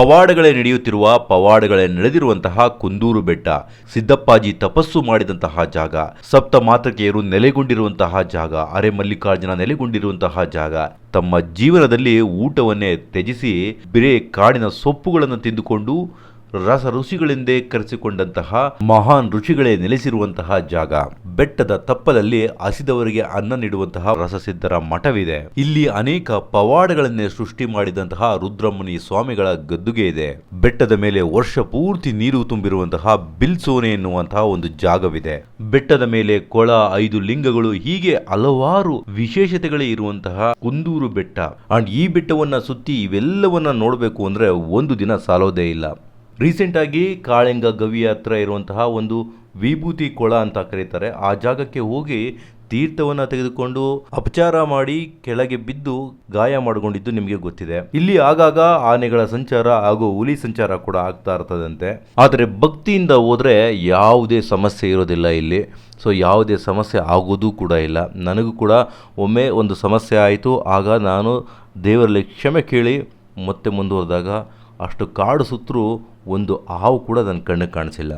ಪವಾಡಗಳೇ ನಡೆಯುತ್ತಿರುವ ಪವಾಡಗಳೇ ನಡೆದಿರುವಂತಹ ಕುಂದೂರು ಬೆಟ್ಟ, ಸಿದ್ದಪ್ಪಾಜಿ ತಪಸ್ಸು ಮಾಡಿದಂತಹ ಜಾಗ ಸಪ್ತ ಮಾತೃಕೆಯರು ನೆಲೆಗೊಂಡಿರುವಂತಹ ಜಾಗ ಅರೆ ಮಲ್ಲಿಕಾರ್ಜುನ ನೆಲೆಗೊಂಡಿರುವಂತಹ ಜಾಗ, ತಮ್ಮ ಜೀವನದಲ್ಲಿ ಊಟವನ್ನೇ ತ್ಯಜಿಸಿ, ಬೇರೆ ಕಾಡಿನ ಸೊಪ್ಪುಗಳನ್ನು ತಿಂದುಕೊಂಡು ರಸ ಋಷಿಗಳೆಂದೇ ಕರೆಸಿಕೊಂಡಂತಹ ಮಹಾನ್ ಋಷಿಗಳೇ ನೆಲೆಸಿರುವಂತಹ ಜಾಗ. ಬೆಟ್ಟದ ತಪ್ಪಲಲ್ಲಿ ಹಸಿದವರಿಗೆ ಅನ್ನ ನೀಡುವಂತಹ ರಸಸಿದ್ಧರ ಮಠವಿದೆ. ಇಲ್ಲಿ ಅನೇಕ ಪವಾಡಗಳನ್ನೇ ಸೃಷ್ಟಿ ಮಾಡಿದಂತಹ ರುದ್ರಮುನಿ ಸ್ವಾಮಿಗಳ ಗದ್ದುಗೆ ಇದೆ. ಬೆಟ್ಟದ ಮೇಲೆ ವರ್ಷ ಪೂರ್ತಿ ನೀರು ತುಂಬಿರುವಂತಹ ಬಿಲ್ಸೋನೆ ಎನ್ನುವಂತಹ ಒಂದು ಜಾಗವಿದೆ. ಬೆಟ್ಟದ ಮೇಲೆ ಕೊಳ, ಐದು ಲಿಂಗಗಳು, ಹೀಗೆ ಹಲವಾರು ವಿಶೇಷತೆಗಳೇ ಇರುವಂತಹ ಕುಂದೂರು ಬೆಟ್ಟ. ಅಂಡ್ ಈ ಬೆಟ್ಟವನ್ನ ಸುತ್ತಿ ಇವೆಲ್ಲವನ್ನ ನೋಡಬೇಕು ಅಂದ್ರೆ ಒಂದು ದಿನ ಸಾಲೋದೇ ಇಲ್ಲ. ರೀಸೆಂಟ್ ಕಾಳಿಂಗ ಗವಿ ಹತ್ರ ಇರುವಂತಹ ಒಂದು ವಿಭೂತಿ ಕೊಳ ಅಂತ ಕರೀತಾರೆ. ಆ ಜಾಗಕ್ಕೆ ಹೋಗಿ ತೀರ್ಥವನ್ನು ತೆಗೆದುಕೊಂಡು ಅಪಚಾರ ಮಾಡಿ ಕೆಳಗೆ ಬಿದ್ದು ಗಾಯ ಮಾಡಿಕೊಂಡಿದ್ದು ನಿಮಗೆ ಗೊತ್ತಿದೆ. ಇಲ್ಲಿ ಆಗಾಗ ಆನೆಗಳ ಸಂಚಾರ ಹಾಗೂ ಹುಲಿ ಸಂಚಾರ ಕೂಡ ಆಗ್ತಾ ಇರ್ತದಂತೆ. ಆದರೆ ಭಕ್ತಿಯಿಂದ ಹೋದರೆ ಯಾವುದೇ ಸಮಸ್ಯೆ ಇರೋದಿಲ್ಲ ಇಲ್ಲಿ. ಸೊ ಯಾವುದೇ ಸಮಸ್ಯೆ ಆಗೋದು ಕೂಡ ಇಲ್ಲ. ನನಗೂ ಕೂಡ ಒಮ್ಮೆ ಒಂದು ಸಮಸ್ಯೆ ಆಯಿತು. ಆಗ ನಾನು ದೇವರಲ್ಲಿ ಕ್ಷಮೆ ಕೇಳಿ ಮತ್ತೆ ಮುಂದುವರೆದಾಗ ಅಷ್ಟು ಕಾಡು ಸುತ್ತರೂ ಒಂದು ಹಾವು ಕೂಡ ನನ್ನ ಕಣ್ಣಿಗೆ ಕಾಣಿಸಿಲ್ಲ.